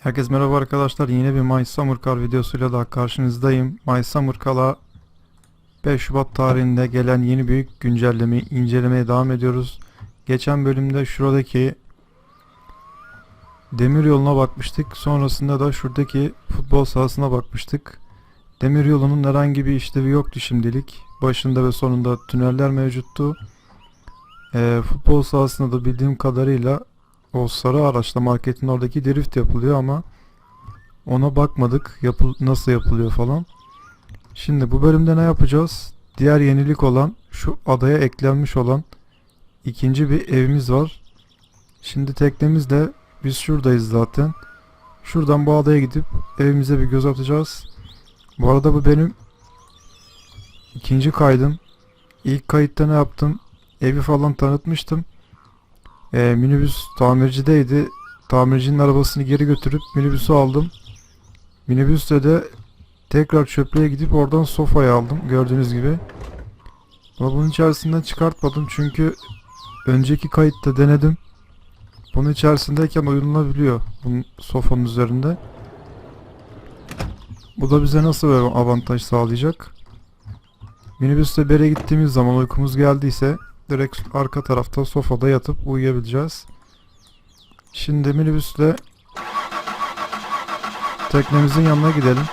Herkes merhaba arkadaşlar. Yine bir My Summer Car videosuyla daha karşınızdayım. My Summer Car'a 5 Şubat tarihinde gelen yeni büyük güncellemeyi incelemeye devam ediyoruz. Geçen bölümde şuradaki demir yoluna bakmıştık. Sonrasında da şuradaki futbol sahasına bakmıştık. Demir yolunun herhangi bir işlevi yoktu şimdilik. Başında ve sonunda tüneller mevcuttu. Ee, futbol sahasında da bildiğim kadarıyla o sarı araçla marketin oradaki drift yapılıyor ama ona bakmadık yapıl nasıl yapılıyor falan. Şimdi bu bölümde ne yapacağız? Diğer yenilik olan şu adaya eklenmiş olan ikinci bir evimiz var. Şimdi teknemizle biz şuradayız zaten. Şuradan bu adaya gidip evimize bir göz atacağız. Bu arada bu benim ikinci kaydım. İlk kayıtta ne yaptım? Evi falan tanıtmıştım. Ee, minibüs tamircideydi. Tamircinin arabasını geri götürüp minibüsü aldım. Minibüsle de tekrar çöplüğe gidip oradan sofayı aldım gördüğünüz gibi. Ama bunun içerisinden çıkartmadım çünkü önceki kayıtta denedim. Bunun içerisindeyken uyulunabiliyor bunun sofanın üzerinde. Bu da bize nasıl bir avantaj sağlayacak? Minibüsle bir yere gittiğimiz zaman uykumuz geldiyse direkt arka tarafta sofada yatıp uyuyabileceğiz. Şimdi minibüsle teknemizin yanına gidelim.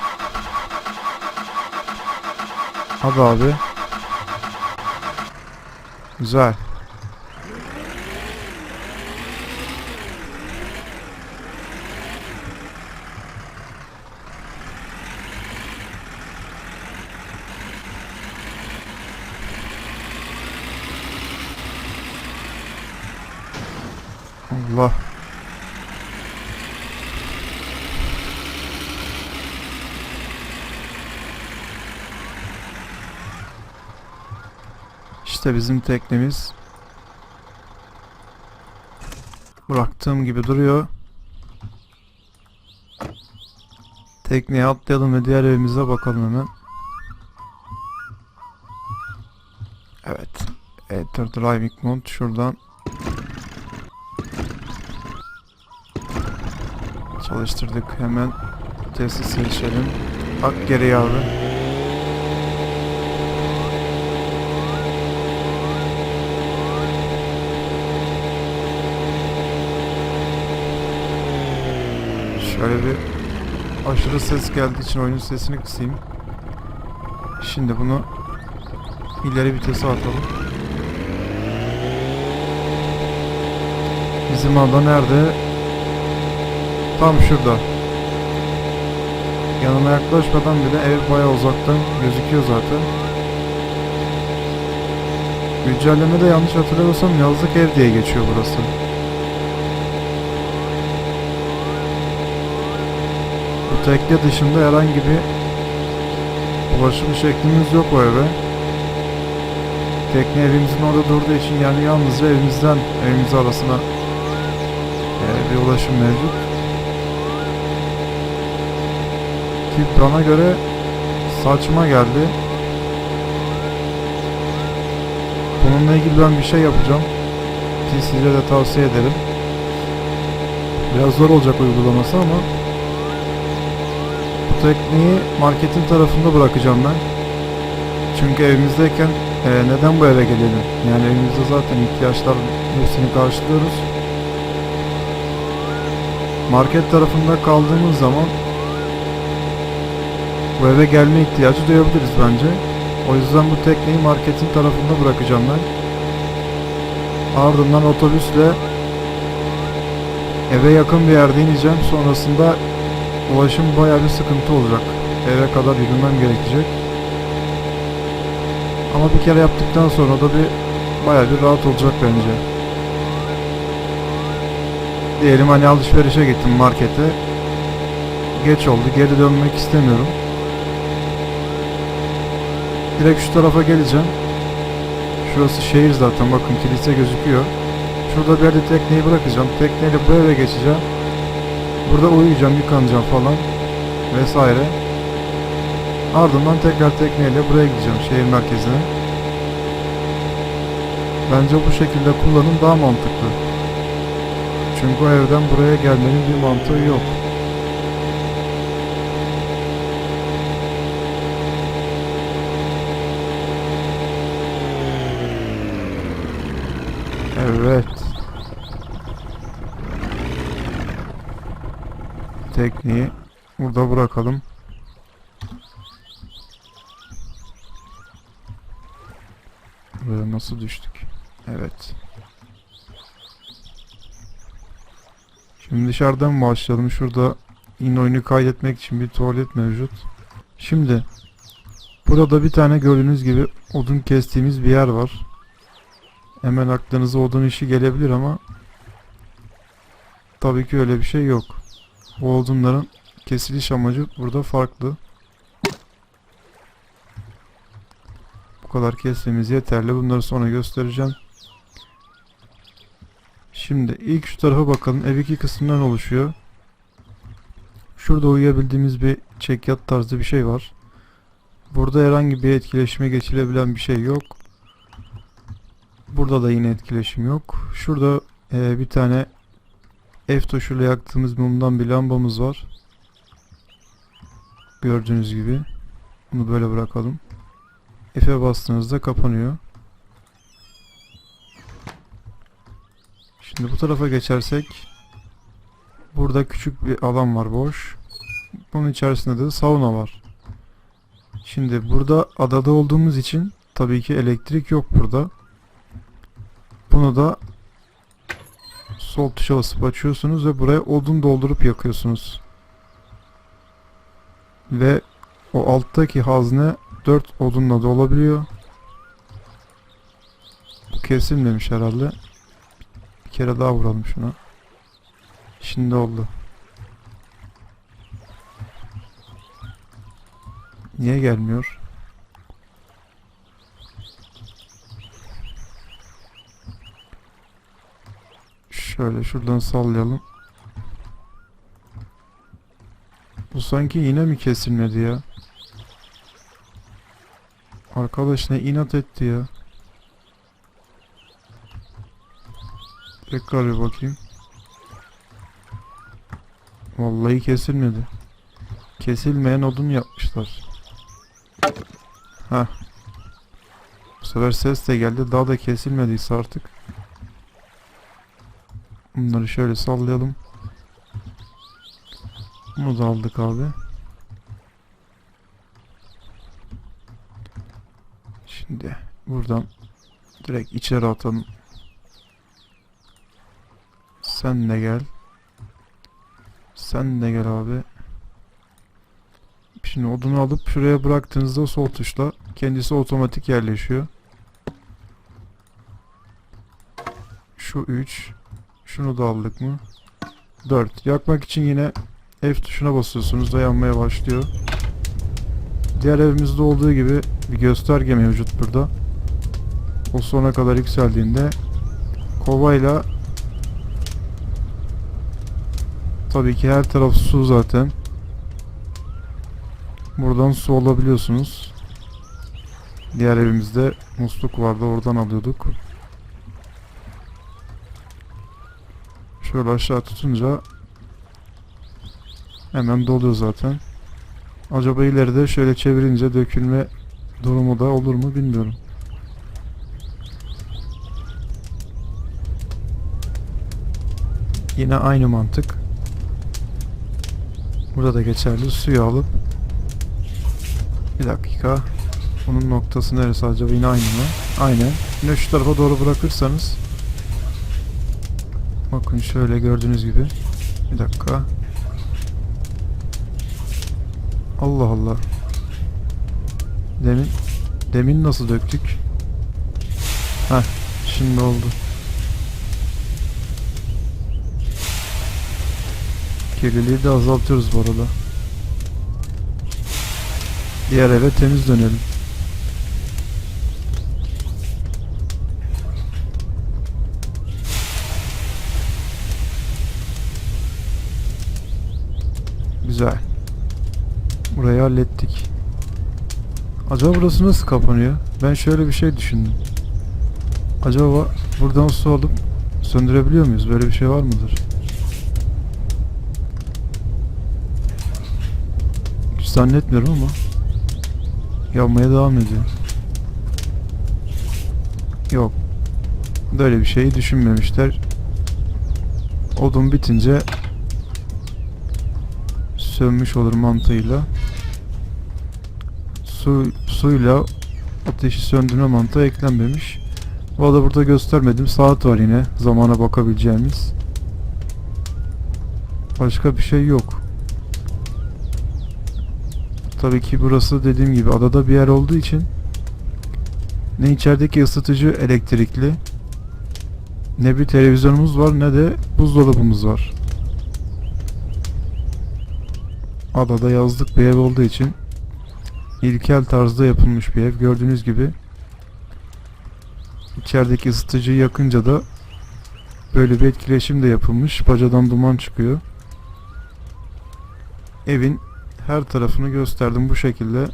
Hadi abi. Güzel. Allah. İşte bizim teknemiz. Bıraktığım gibi duruyor. Tekneye atlayalım ve diğer evimize bakalım hemen. Evet. Enter Driving Mode şuradan Çalıştırdık hemen testi seçelim. Bak geriye abi. Şöyle bir aşırı ses geldiği için oyunun sesini kısayım. Şimdi bunu ileri vitese atalım. Bizim ada nerede? Tam şurada. Yanına yaklaşmadan bile ev bayağı uzaktan gözüküyor zaten. Güncellemede yanlış hatırlamıyorsam yazlık ev diye geçiyor burası. Bu tekne dışında herhangi bir ulaşım şeklimiz yok o eve. Tekne evimizin orada durduğu için yani yalnızca evimizden evimiz arasına bir ulaşım mevcut. Ki bana göre saçma geldi. Bununla ilgili ben bir şey yapacağım. Ki size de tavsiye ederim. Biraz zor olacak uygulaması ama bu tekniği marketin tarafında bırakacağım ben. Çünkü evimizdeyken e, neden bu eve gelelim? Yani evimizde zaten ihtiyaçların hepsini karşılıyoruz. Market tarafında kaldığımız zaman bu eve gelme ihtiyacı duyabiliriz bence. O yüzden bu tekneyi marketin tarafında bırakacağım ben. Ardından otobüsle eve yakın bir yerde ineceğim. Sonrasında ulaşım bayağı bir sıkıntı olacak. Eve kadar yürümem gerekecek. Ama bir kere yaptıktan sonra da bir bayağı bir rahat olacak bence. Diyelim hani alışverişe gittim markete. Geç oldu geri dönmek istemiyorum. Direkt şu tarafa geleceğim. Şurası şehir zaten bakın kilise gözüküyor. Şurada bir yerde tekneyi bırakacağım. Tekneyle bu eve geçeceğim. Burada uyuyacağım, yıkanacağım falan vesaire. Ardından tekrar tekneyle buraya gideceğim şehir merkezine. Bence bu şekilde kullanım daha mantıklı. Çünkü evden buraya gelmenin bir mantığı yok. Evet. Tekniği burada bırakalım. Buraya nasıl düştük? Evet. Şimdi dışarıdan başlayalım. Şurada yine oyunu kaydetmek için bir tuvalet mevcut. Şimdi burada bir tane gördüğünüz gibi odun kestiğimiz bir yer var. Hemen aklınıza odun işi gelebilir ama tabii ki öyle bir şey yok. O odunların kesiliş amacı burada farklı. Bu kadar kestiğimiz yeterli. Bunları sonra göstereceğim. Şimdi ilk şu tarafa bakalım. Ev iki kısımdan oluşuyor. Şurada uyuyabildiğimiz bir çekyat tarzı bir şey var. Burada herhangi bir etkileşime geçilebilen bir şey yok. Burada da yine etkileşim yok. Şurada eee, bir tane F tuşuyla yaktığımız mumdan bir lambamız var. Gördüğünüz gibi. Bunu böyle bırakalım. F'e bastığınızda kapanıyor. Şimdi bu tarafa geçersek burada küçük bir alan var boş. Bunun içerisinde de sauna var. Şimdi burada adada olduğumuz için tabii ki elektrik yok burada. Bunu da sol tuşa basıp açıyorsunuz ve buraya odun doldurup yakıyorsunuz. Ve o alttaki hazne 4 odunla dolabiliyor. Bu kesilmemiş herhalde. Bir kere daha vuralım şuna. Şimdi oldu. Niye gelmiyor? Şöyle şuradan sallayalım. Bu sanki yine mi kesilmedi ya? Arkadaş ne inat etti ya. Tekrar bir bakayım. Vallahi kesilmedi. Kesilmeyen odun yapmışlar. Ha. Bu sefer ses de geldi. Daha da kesilmediyse artık. Bunları şöyle sallayalım. Bunu da aldık abi. Şimdi buradan direkt içeri atalım. Sen de gel. Sen de gel abi. Şimdi odunu alıp şuraya bıraktığınızda sol tuşla kendisi otomatik yerleşiyor. Şu 3. Şunu da aldık mı? 4. Yakmak için yine F tuşuna basıyorsunuz ve yanmaya başlıyor. Diğer evimizde olduğu gibi bir gösterge mevcut burada. O sona kadar yükseldiğinde kovayla tabii ki her taraf su zaten. Buradan su alabiliyorsunuz. Diğer evimizde musluk vardı oradan alıyorduk. Şöyle aşağı tutunca hemen doluyor zaten. Acaba ileride şöyle çevirince dökülme durumu da olur mu bilmiyorum. Yine aynı mantık. Burada da geçerli. Suyu alıp bir dakika. Bunun noktası neresi acaba? Yine aynı mı? Aynen. Yine şu tarafa doğru bırakırsanız Bakın şöyle gördüğünüz gibi. Bir dakika. Allah Allah. Demin demin nasıl döktük? Heh, şimdi oldu. Kirliliği de azaltıyoruz bu arada. Diğer eve temiz dönelim. Güzel. Burayı hallettik. Acaba burası nasıl kapanıyor? Ben şöyle bir şey düşündüm. Acaba buradan su alıp söndürebiliyor muyuz? Böyle bir şey var mıdır? Hiç zannetmiyorum ama yanmaya devam ediyor. Yok. böyle bir şeyi düşünmemişler. Odun bitince sönmüş olur mantığıyla. Su, suyla ateşi söndürme mantığı eklenmemiş. Bu da burada göstermedim. Saat var yine zamana bakabileceğimiz. Başka bir şey yok. Tabii ki burası dediğim gibi adada bir yer olduğu için ne içerideki ısıtıcı elektrikli ne bir televizyonumuz var ne de buzdolabımız var. Adada yazlık bir ev olduğu için ilkel tarzda yapılmış bir ev. Gördüğünüz gibi içerideki ısıtıcıyı yakınca da böyle bir etkileşim de yapılmış. Bacadan duman çıkıyor. Evin her tarafını gösterdim bu şekilde.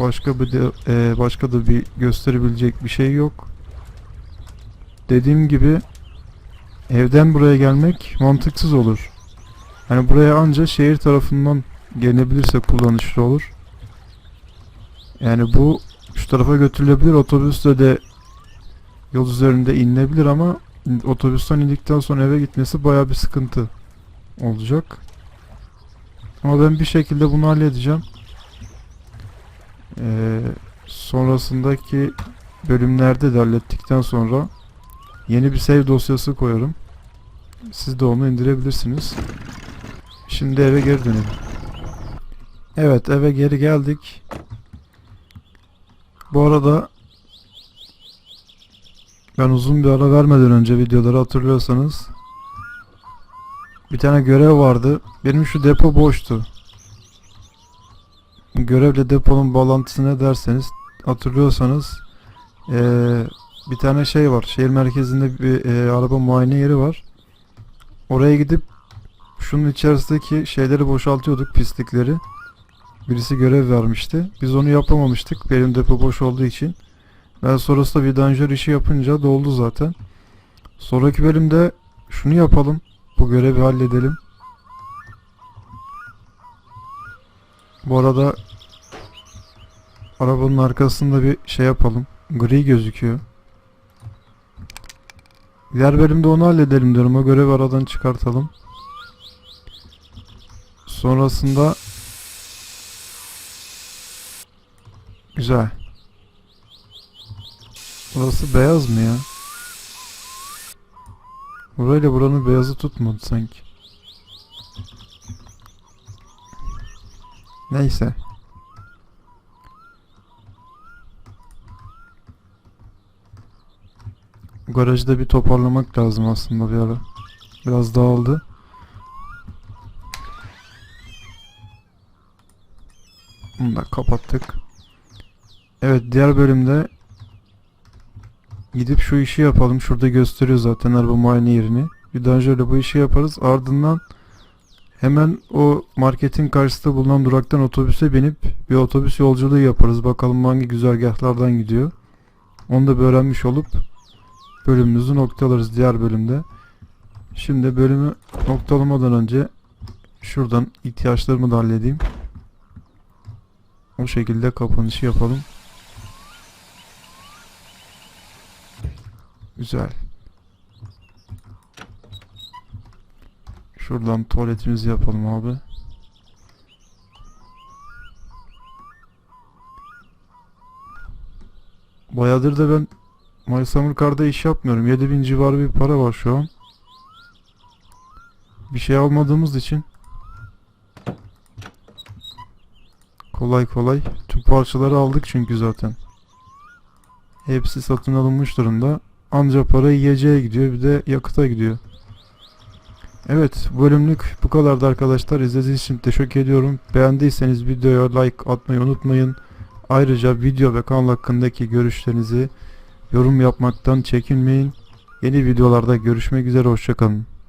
Başka bir de, e, başka da bir gösterebilecek bir şey yok. Dediğim gibi evden buraya gelmek mantıksız olur. Yani buraya anca şehir tarafından gelebilirse kullanışlı olur. Yani bu şu tarafa götürülebilir. Otobüsle de yol üzerinde inilebilir ama otobüsten indikten sonra eve gitmesi baya bir sıkıntı olacak. Ama ben bir şekilde bunu halledeceğim. Ee, sonrasındaki bölümlerde de hallettikten sonra yeni bir save dosyası koyarım. Siz de onu indirebilirsiniz. Şimdi eve geri dönelim. Evet eve geri geldik. Bu arada ben uzun bir ara vermeden önce videoları hatırlıyorsanız bir tane görev vardı. Benim şu depo boştu. Görevle deponun bağlantısı ne derseniz hatırlıyorsanız eee, bir tane şey var. Şehir merkezinde bir eee, araba muayene yeri var. Oraya gidip şunun içerisindeki şeyleri boşaltıyorduk pislikleri. Birisi görev vermişti. Biz onu yapamamıştık. Benim depo boş olduğu için. Ben sonrasında vidanjör işi yapınca doldu zaten. Sonraki bölümde şunu yapalım. Bu görevi halledelim. Bu arada arabanın arkasında bir şey yapalım. Gri gözüküyor. Diğer bölümde onu halledelim diyorum. O görevi aradan çıkartalım. Sonrasında Güzel. Burası beyaz mı ya? Burayla buranın beyazı tutmadı sanki. Neyse. Garajı da bir toparlamak lazım aslında bir ara. Biraz dağıldı. Bunu da kapattık. Evet diğer bölümde gidip şu işi yapalım. Şurada gösteriyor zaten araba muayene yerini. Bir daha şöyle bu işi yaparız. Ardından hemen o marketin karşısında bulunan duraktan otobüse binip bir otobüs yolculuğu yaparız. Bakalım hangi güzergahlardan gidiyor. Onu da öğrenmiş olup bölümümüzü noktalarız diğer bölümde. Şimdi bölümü noktalamadan önce şuradan ihtiyaçlarımı da halledeyim. O şekilde kapanışı yapalım. Güzel. Şuradan tuvaletimizi yapalım abi. Bayağıdır da ben My Summer Car'da iş yapmıyorum. 7000 civarı bir para var şu an. Bir şey almadığımız için kolay kolay tüm parçaları aldık çünkü zaten. Hepsi satın alınmış durumda. Anca para yiyeceğe gidiyor bir de yakıta gidiyor. Evet bölümlük bu kadardı arkadaşlar. İzlediğiniz için teşekkür ediyorum. Beğendiyseniz videoya like atmayı unutmayın. Ayrıca video ve kanal hakkındaki görüşlerinizi yorum yapmaktan çekinmeyin. Yeni videolarda görüşmek üzere hoşçakalın.